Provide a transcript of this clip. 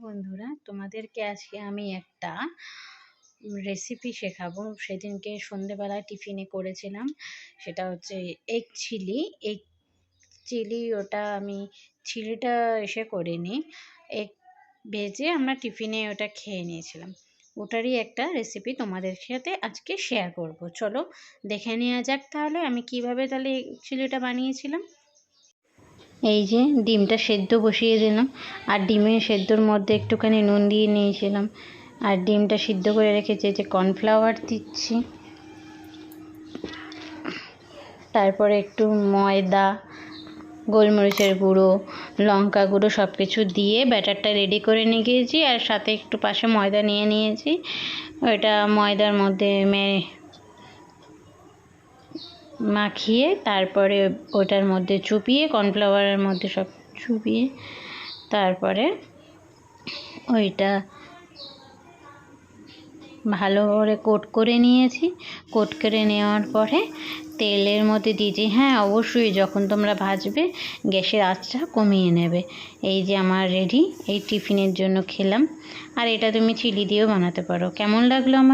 বন্ধুরা, তোমাদেরকে আজকে আমি একটা রেসিপি শেখাবো। সেদিনকে সন্ধেবেলায় টিফিনে করেছিলাম। সেটা হচ্ছে এগ চিলি এগ চিলি ওটা আমি চিলিটা এসে করিনি। এগ ভেজে আমরা টিফিনে ওটা খেয়ে নিয়েছিলাম। ওটারই একটা রেসিপি তোমাদের সাথে আজকে শেয়ার করব। চলো দেখে নেওয়া যাক তাহলে আমি কীভাবে তাহলে চিলিটা বানিয়েছিলাম। এই যে ডিমটা সেদ্ধ বসিয়ে দিলাম, আর ডিমের সেদ্ধর মধ্যে একটুখানি নুন দিয়ে নিয়েছিলাম। আর ডিমটা সিদ্ধ করে রেখেছি যে কর্নফ্লাওয়ার দিচ্ছি। তারপরে একটু ময়দা, গোলমরিচের গুঁড়ো, লঙ্কা গুঁড়ো সব কিছু দিয়ে ব্যাটারটা রেডি করে নিয়ে গিয়েছি আর সাথে একটু পাশে ময়দা নিয়ে নিয়েছি। ওইটা ময়দার মধ্যে মাখিয়ে তারপরে ওটার মধ্যে চুপিয়ে, কর্নফ্লাওয়ারের মধ্যে সব চুপিয়ে তারপরে ওইটা ভালো করে কোট করে নিয়েছি। কোট করে নেওয়ার পরে তেলের মধ্যে দিয়েছি হ্যাঁ অবশ্যই যখন তোমরা ভাজবে, গ্যাসের আঁচটা কমিয়ে নেবে। এই যে আমার রেডি, এই টিফিনের জন্য খেলাম। আর এটা তুমি চিলি দিয়েও বানাতে পারো। কেমন লাগল আমার